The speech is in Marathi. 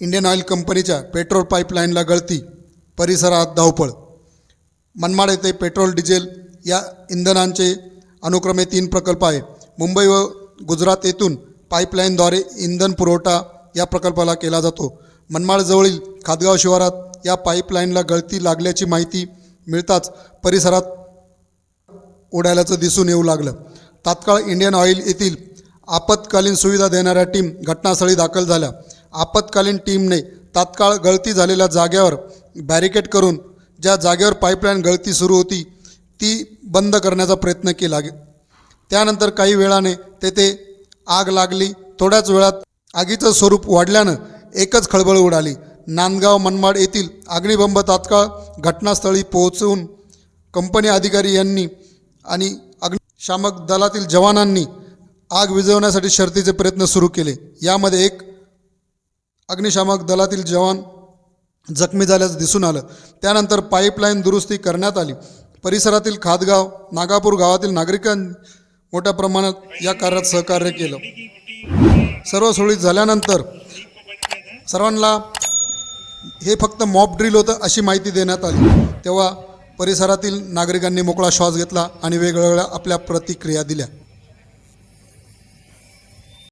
इंडियन ऑइल कंपनीच्या पेट्रोल पाईपलाईनला गळती परिसरात धावपळ. मनमाड येथे पेट्रोल डिझेल या इंधनांचे अनुक्रमे तीन प्रकल्प आहे मुंबई व गुजरात येथून पाईपलाईनद्वारे इंधन पुरवठा या प्रकल्पाला केला जातो. मनमाडजवळील खादगाव शिवारात या पाईपलाईनला गळती लागल्याची माहिती मिळताच परिसरात उडाल्याचं दिसून येऊ लागलं. तात्काळ इंडियन ऑइल येथील आपत्कालीन सुविधा देणाऱ्या टीम घटनास्थळी दाखल झाल्या. आपत्कालीन टीमने तात्काळ गळती झालेल्या जाग्यावर बॅरिकेड करून ज्या जागेवर पाईपलाईन गळती सुरू होती ती बंद करण्याचा प्रयत्न केला. त्यानंतर काही वेळाने तेथे आग लागली. थोड्याच वेळात आगीचं स्वरूप वाढल्यानं एकच खळबळ उडाली. नांदगाव मनमाड येथील अग्निबंब तात्काळ घटनास्थळी पोहोचून कंपनी अधिकारी यांनी आणि अग्निशामक दलातील जवानांनी आग विझवण्यासाठी शर्तीचे प्रयत्न सुरू केले. यामध्ये एक अग्निशामक दलातील जवान जखमी झाल्याचं दिसून आलं. त्यानंतर पाईपलाईन दुरुस्ती करण्यात आली. परिसरातील खादगाव नागापूर गावातील नागरिकांनी मोठ्या प्रमाणात या कार्यात सहकार्य केलं. सर्व सुरळीत झाल्यानंतर सर्वांना हे फक्त मॉप ड्रिल होतं अशी माहिती देण्यात आली. तेव्हा परिसरातील नागरिकांनी मोकळा श्वास घेतला आणि वेगवेगळ्या आपल्या प्रतिक्रिया दिल्या.